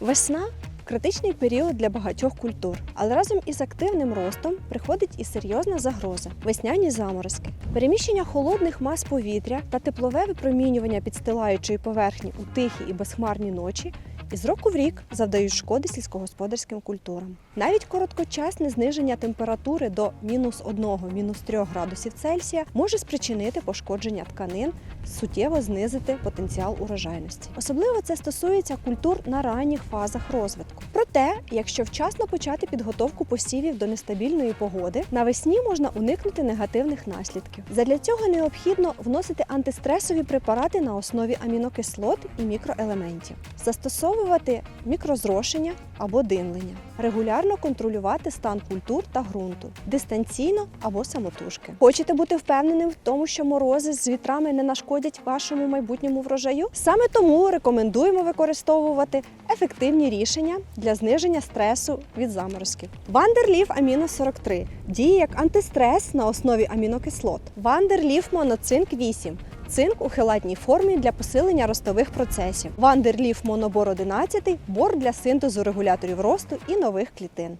Весна критичний період для багатьох культур, але разом із активним ростом приходить і серйозна загроза весняні заморозки. Переміщення холодних мас повітря та теплове випромінювання підстилаючої поверхні у тихі і безхмарні ночі із року в рік завдають шкоди сільськогосподарським культурам. Навіть короткочасне зниження температури до мінус 1 мінус 3 градусів Цельсія може спричинити пошкодження тканин, суттєво знизити потенціал урожайності. Особливо це стосується культур на ранніх фазах розвитку. Проте, якщо вчасно почати підготовку посівів до нестабільної погоди, навесні можна уникнути негативних наслідків. Задля цього необхідно вносити антистресові препарати на основі амінокислот і мікроелементів, застосовувати мікрозрошення або димлення, регулярно контролювати стан культур та ґрунту, дистанційно або самотужки. Хочете бути впевненим в тому, що морози з вітрами не нашкодять вашому майбутньому врожаю? Саме тому рекомендуємо використовувати ефективні рішення для зниження стресу від заморозків. Вандерліф Аміно 43 діє як антистрес на основі амінокислот. Вандерліф Моноцинк 8 Цинк у хелатній формі для посилення ростових процесів. Вандерліф Монобор 11 бор для синтезу регуляторів росту і нових клітин.